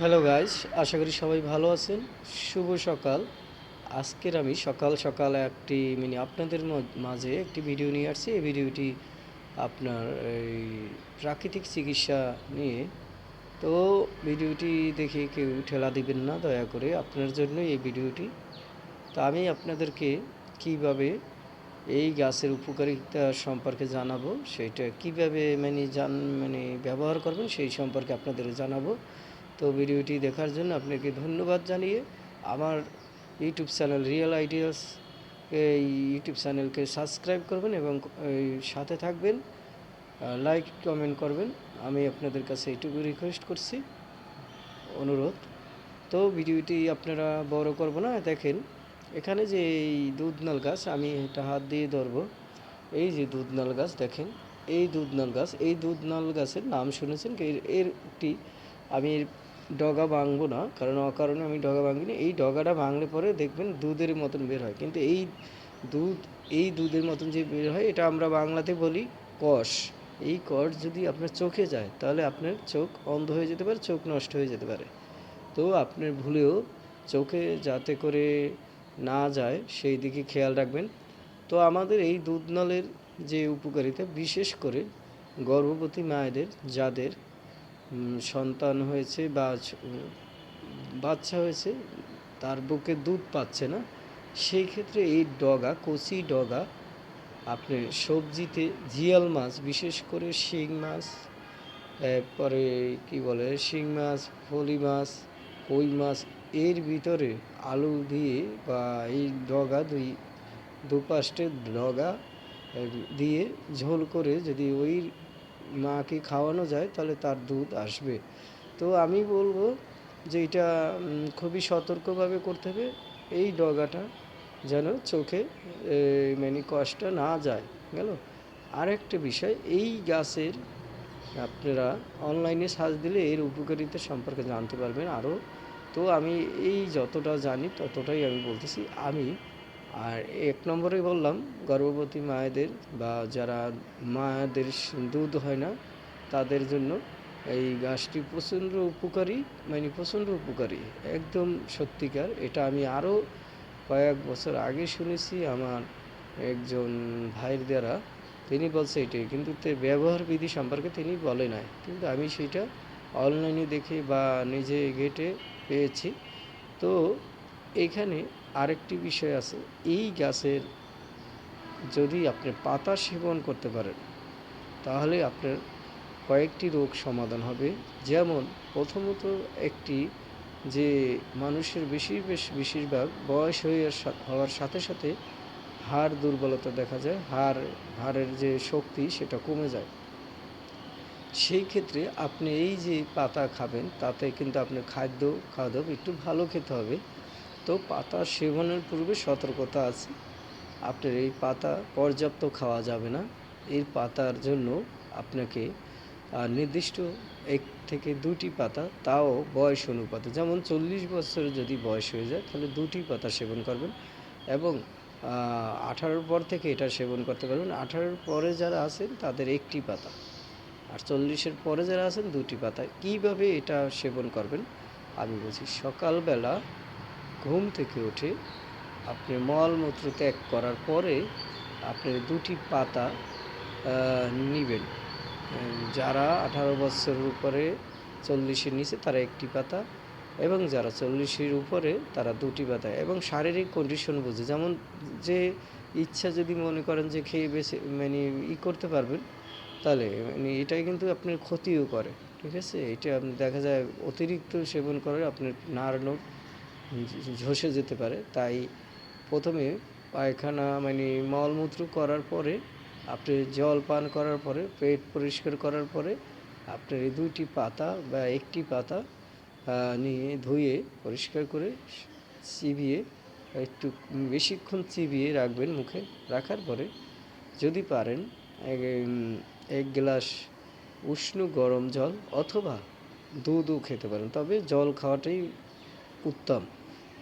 Hello guys আশা করি সবাই ভালো আছেন। শুভ সকাল। আজকের আমি সকাল সকাল একটি মানে আপনাদের মাঝে একটি ভিডিও নিয়ে আসছি। এই ভিডিওটি আপনার এই প্রাকৃতিক চিকিৎসা নিয়ে। তো ভিডিওটি দেখে কেউ ঠেলা দিবেন না, দয়া করে আপনার জন্য এই ভিডিওটি তো আমি আপনাদেরকে কীভাবে এই গাছের উপকারিতা সম্পর্কে জানাব, সেটা কীভাবে মানে জান মানে ব্যবহার করবেন সেই সম্পর্কে আপনাদের জানাব। তো ভিডিওটি দেখার জন্য আপনাকে ধন্যবাদ জানিয়ে আমার ইউটিউব চ্যানেল রিয়েল আইডিয়াস এই ইউটিউব চ্যানেলকে সাবস্ক্রাইব করবেন এবং সাথে থাকবেন। লাইক কমেন্ট করবেন। আমি আপনাদের কাছে এইটুকু রিকোয়েস্ট করছি। অনুরোধ। তো ভিডিওটি আপনারা বড় করব না। দেখেন, এখানে যে এই দুধনাল গাছ, আমি এটা হাত দিয়ে ধরবো। এই যে দুধনাল গাছ, দেখেন, এই দুধনাল গাছ, এই দুধনাল গাছের নাম শুনেছেন? এর এর একটি, আমি ডগা ভাঙবো না, কারণ অকারণে আমি ডগা ভাঙিনি। এই ডগাটা ভাঙলে পরে দেখবেন দুধের মতন বের হয়। কিন্তু এই দুধ, এই দুধের মতন যে বের হয়, এটা আমরা বাংলাতে বলি কষ। এই কষ যদি আপনার চোখে যায়, তাহলে আপনার চোখ অন্ধ হয়ে যেতে পারে, চোখ নষ্ট হয়ে যেতে পারে। তো আপনার ভুলেও চোখে যাতে করে না যায়, সেই দিকে খেয়াল রাখবেন। তো আমাদের এই দুধ নলের যে উপকারিতা, বিশেষ করে গর্ভবতী মায়েদের, যাদের সন্তান হয়েছে বা বাচ্চা হয়েছে, তার বুকে দুধ পাচ্ছে না, সেই ক্ষেত্রে এই ডগা কচি ডগা, আপনি সবজিতে জিয়াল মাছ, বিশেষ করে শিং মাছ, এরপরে কি বলে, শিং মাছ ফলি মাছ, কই মাছ, এর ভিতরে আলু দিয়ে বা এই ডগা দুই, দুপাশে ডগা দিয়ে ঝোল করে যদি ওই মাকে খাওয়ানো যায়, তাহলে তার দুধ আসবে। তো আমি বলব যে এটা খুবই সতর্কভাবে করতে হবে। এই ডগাটা যেন চোখে মানে কষ্ট না যায়। গেল? আরেকটা বিষয়, এই গাছের আপনারা অনলাইনে সার্চ দিলে এর উপকারিতা সম্পর্কে জানতে পারবেন আরও। তো আমি এই যতটা জানি, ততটাই আমি বলতেছি। আমি আর এক নম্বরে বললাম, গর্ভবতী মায়েদের বা যারা মায়েদের দুধ হয় না, তাদের জন্য এই গাছটি প্রচণ্ড উপকারী মানে প্রচণ্ড উপকারী, একদম সত্যিকার। এটা আমি আরও কয়েক বছর আগে শুনেছি আমার একজন ভাইয়ের দ্বারা, তিনি বলছে এটাই, কিন্তু ব্যবহার বিধি সম্পর্কে তিনি বলে নাই। কিন্তু আমি সেটা অনলাইনে দেখে বা নিজে ঘেটে পেয়েছি। তো এখানে আরেকটি বিষয় আছে, এই গাছের যদি আপনি পাতা সেবন করতে পারেন, তাহলে আপনার কয়েকটি রোগ সমাধান হবে। যেমন প্রথমত একটি যে মানুষের বেশি বেশ বেশিরভাগ বয়স হয়ে হওয়ার সাথে সাথে হাড় দুর্বলতা দেখা যায়, হাড়, হাড়ের যে শক্তি সেটা কমে যায়। সেই ক্ষেত্রে আপনি এই যে পাতা খাবেন, তাতে কিন্তু আপনার খাদ্য খাওয়া দাওয়া একটু ভালো খেতে হবে। তো পাতা সেবনের পূর্বে সতর্কতা আছে। আপনার এই পাতা পর্যাপ্ত খাওয়া যাবে না। এই পাতার জন্য আপনাকে নির্দিষ্ট এক থেকে দুটি পাতা, তাও বয়স অনুপাতে, যেমন চল্লিশ বছর যদি বয়স হয়ে যায়, তাহলে দুটি পাতা সেবন করবেন এবং আঠারোর পর থেকে এটা সেবন করতে পারবেন। আঠারোর পরে যারা আছেন, তাদের একটি পাতা। আর চল্লিশের পরে যারা আছেন, দুটি পাতা। কীভাবে এটা সেবন করবেন? আমি বলছি, সকালবেলা ঘুম থেকে উঠে আপনি মলমূত্র ত্যাগ করার পরে আপনি দুটি পাতা নেবেন। যারা আঠারো বছরের উপরে চল্লিশের নিচে তারা একটি পাতা এবং যারা চল্লিশের উপরে তারা দুটি পাতা। এবং শারীরিক কন্ডিশন বুঝে, যেমন যে ইচ্ছা যদি মনে করেন যে খেয়ে বেছে মানে ই করতে পারবেন, তাহলে মানে এটাই কিন্তু আপনার ক্ষতিও করে, ঠিক আছে? এটা আপনি দেখা যায় অতিরিক্ত সেবন করে, আপনার নাড়ানো ঝসে যেতে পারে। তাই প্রথমে পায়খানা মানে মলমূত্র করার পরে, আপনি জল পান করার পরে, পেট পরিষ্কার করার পরে আপনার এই দুইটি পাতা বা একটি পাতা নিয়ে ধুয়ে পরিষ্কার করে চিবিয়ে, একটু বেশিক্ষণ চিবিয়ে রাখবেন মুখে। রাখার পরে যদি পারেন এক গ্লাস উষ্ণ গরম জল অথবা দুধও খেতে পারেন। তবে জল খাওয়াটাই উত্তম।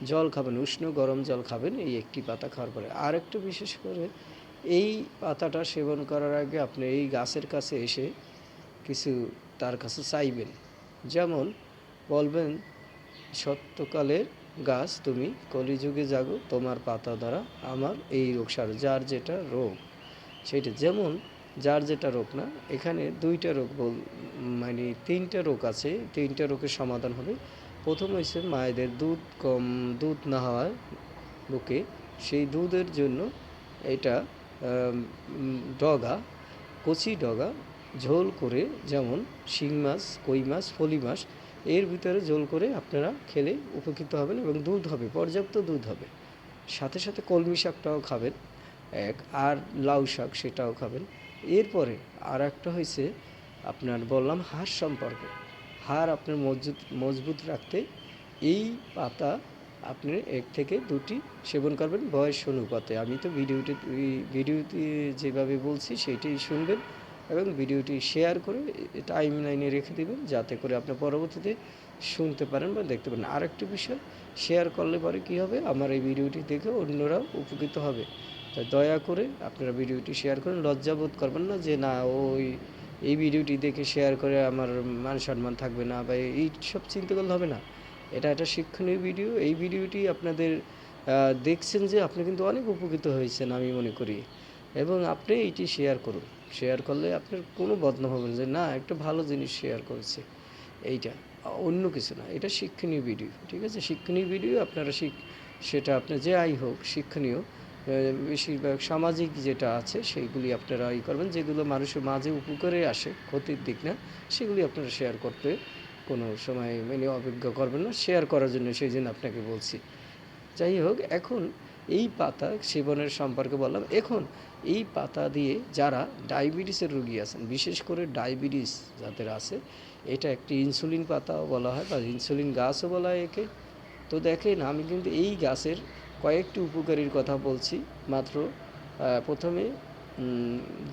জল খাবেন, উষ্ণ গরম জল খাবেন, এই একটি পাতা খাওয়ার পরে। আর একটু বিশেষ করে, এই পাতাটা সেবন করার আগে আপনি এই গাছের কাছে এসে কিছু তার কাছে চাইবেন। যেমন বলবেন, সত্যকালের গাছ তুমি কলিযুগে জাগো, তোমার পাতা দ্বারা আমার এই রোগ সার, যার যেটা রোগ, সেটা। যেমন যার যেটা রোগ না, এখানে দুইটা রোগ বল মানে তিনটা রোগ আছে, তিনটা রোগের সমাধান হবে। প্রথম হয়েছে মায়েদের দুধ কম, দুধ না হওয়ায় বুকে। সেই দুধের জন্য এটা ডগা, কচি ডগা ঝোল করে, যেমন শিং মাছ, কই মাছ, ফলি মাছ, এর ভিতরে ঝোল করে আপনারা খেলে উপকৃত হবেন এবং দুধ হবে, পর্যাপ্ত দুধ হবে। সাথে সাথে কলমি শাকটাও খাবেন, এক, আর লাউ শাক সেটাও খাবেন। এরপরে আর একটা হয়েছে আপনার বললাম হাঁস সম্পর্কে। হাড় আপনার মজবুত মজবুত রাখতে এই পাতা আপনি এক থেকে দুটি সেবন করবেন বয়স অনুপাতে। আমি তো ভিডিওটি ভিডিওটি যেভাবে বলছি সেইটাই শুনবেন এবং ভিডিওটি শেয়ার করে টাইম লাইনে রেখে দেবেন যাতে করে আপনি পরবর্তীতে শুনতে পারেন বা দেখতে পারেন। আরেকটি বিষয়, শেয়ার করলে পরে কী হবে? আমার এই ভিডিওটি দেখে অন্যরাও উপকৃত হবে। তাই দয়া করে আপনারা ভিডিওটি শেয়ার করেন। লজ্জাবোধ করবেন না যে না, ওই এই ভিডিওটি দেখে শেয়ার করে আমার মান সম্মান থাকবে না বা এই সব চিন্তা করলে হবে না। এটা একটা শিক্ষণীয় ভিডিও এই ভিডিওটি আপনাদের দেখছেন যে আপনি কিন্তু অনেক উপকৃত হয়েছেন আমি মনে করি। এবং আপনি এইটি শেয়ার করুন। শেয়ার করলে আপনার কোনো বদনাম হবে না যে না, একটা ভালো জিনিস শেয়ার করেছে। এইটা। অন্য কিছু না। এটা শিক্ষণীয় ভিডিও ঠিক আছে? শিক্ষণীয় ভিডিও আপনারা শিখ, সেটা আপনার যে আই হোক, শিক্ষণীয়। বেশিরভাগ সামাজিক যেটা আছে, সেইগুলি আপনারা ই করবেন, যেগুলো মানুষের মাঝে উপকারে আসে, ক্ষতির দিক না, সেগুলি আপনারা শেয়ার করতে কোনো সময় মানে অভিজ্ঞ করবেন না শেয়ার করার জন্য সেই জন্য আপনাকে বলছি। যাই হোক, এখন এই পাতা সেবনের সম্পর্কে বললাম, এখন এই পাতা দিয়ে যারা ডায়াবেটিসের রুগী আছেন, বিশেষ করে ডায়াবেটিস যাদের আছে, এটা একটি ইনসুলিন পাতাও বলা হয় বা ইনসুলিন গাছও বলা হয় একে। তো দেখেন, আমি কিন্তু এই গাছের কয়েকটি উপকারীর কথা বলছি। মাত্র প্রথমে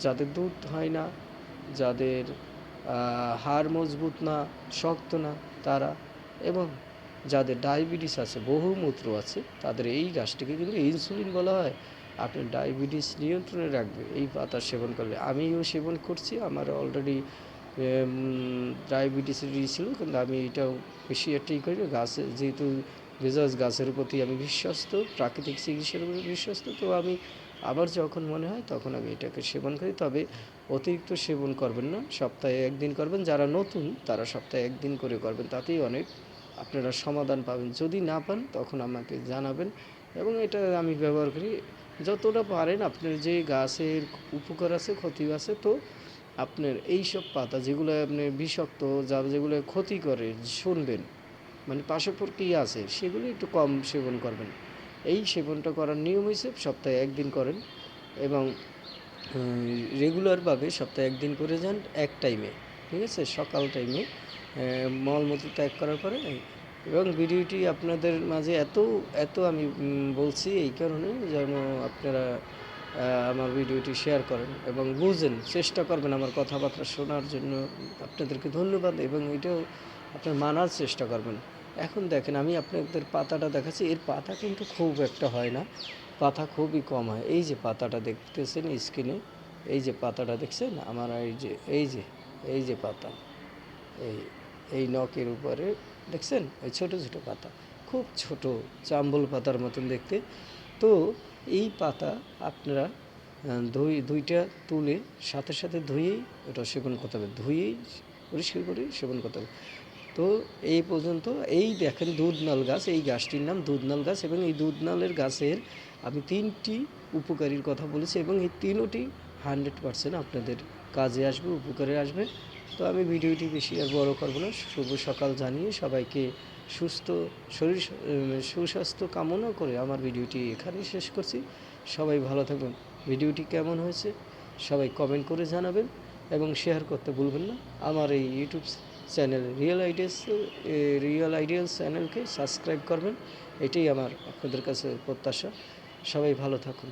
যাদের দুধ হয় না, যাদের হাড় মজবুত না, শক্ত না তারা, এবং যাদের ডায়াবেটিস আছে বহুমূত্র আছে, তাদের এই গাছটিকে কিন্তু ইনসুলিন বলা হয় আপনার ডায়াবেটিস নিয়ন্ত্রণে রাখবে, এই পাতা সেবন করলে আমিও সেবন করছি, আমার অলরেডি ডায়াবেটিসের ই ছিল কিন্তু আমি এটাও বেশি একটাই করি, গাছে যেহেতু ভেজাজ গাছের প্রতি আমি বিশ্বস্ত, প্রাকৃতিক চিকিৎসার উপরে বিশ্বস্ত, তো আমি আবার যখন মনে হয় তখন আমি এটাকে সেবন করি। তবে অতিরিক্ত সেবন করবেন না, সপ্তাহে একদিন করবেন। যারা নতুন, তারা সপ্তাহে একদিন করে করবেন। তাতেই অনেক আপনারা সমাধান পাবেন। যদি না পান, তখন আমাকে জানাবেন এবং এটা আমি ব্যবহার করি। যতটা পারেন, আপনার যে গাছের উপকার আছে ক্ষতি আছে, তো আপনার এইসব পাতা যেগুলো আপনি বিষাক্ত, যা যেগুলো ক্ষতি করে, শুনবেন। মানে পাশে কি আছে? সেগুলি একটু কম সেবন করবেন। এই সেবনটা করার নিয়ম হয়েছে সপ্তাহে একদিন করেন এবং রেগুলারভাবে সপ্তাহে একদিন করে যান এক টাইমে ঠিক আছে? সকাল টাইমে মলমূত্র ত্যাগ করার পরে এবং ভিডিওটি আপনাদের মাঝে এত এত আমি বলছি এই কারণে যেন আপনারা আমার ভিডিওটি শেয়ার করেন এবং বুঝেন, চেষ্টা করবেন আমার কথাবার্তা শোনার জন্য। আপনাদেরকে ধন্যবাদ এবং এটাও আপনার মানার চেষ্টা করবেন। এখন দেখেন আমি আপনাদের পাতাটা দেখাচ্ছি, এর পাতা কিন্তু খুব একটা হয় না, পাতা খুবই কম হয়। এই যে পাতাটা দেখতেছেন স্ক্রিনে এই যে পাতাটা দেখছেন? আমার এই যে এই যে এই যে পাতা, এই এই নখের উপরে, দেখছেন? এই ছোট ছোট পাতা, খুব ছোট, চাম্বল পাতার মতন দেখতে। তো এই পাতা আপনারা ধুই দুইটা তুলে সাথে সাথে ধুয়েই ওটা সেবন করতে হবে। ধুয়েই পরিষ্কার করে সেবন করতে হবে। তো এই পর্যন্ত এই দেখেন দুধনাল গাছ, এই গাছটির নাম দুধনাল গাছ এবং এই দুধনালের গাছের আমি তিনটি উপকারীর কথা বলেছি এবং এই তিনোটি হান্ড্রেড পার্সেন্ট আপনাদের কাজে আসবে, উপকারে আসবে। তো আমি ভিডিওটি বেশি আর বড় করব না। শুভ সকাল জানিয়ে সবাইকে সুস্থ শরীর সুস্বাস্থ্য কামনা করে আমার ভিডিওটি এখানেই শেষ করছি। সবাই ভালো থাকবেন। ভিডিওটি কেমন হয়েছে সবাই কমেন্ট করে জানাবেন এবং শেয়ার করতে ভুলবেন না। আমার এই YouTube channel real ideas real ideals চ্যানেলকে সাবস্ক্রাইব করবেন, এটাই আমার আপনাদের কাছে প্রত্যাশা। সবাই ভালো থাকুন।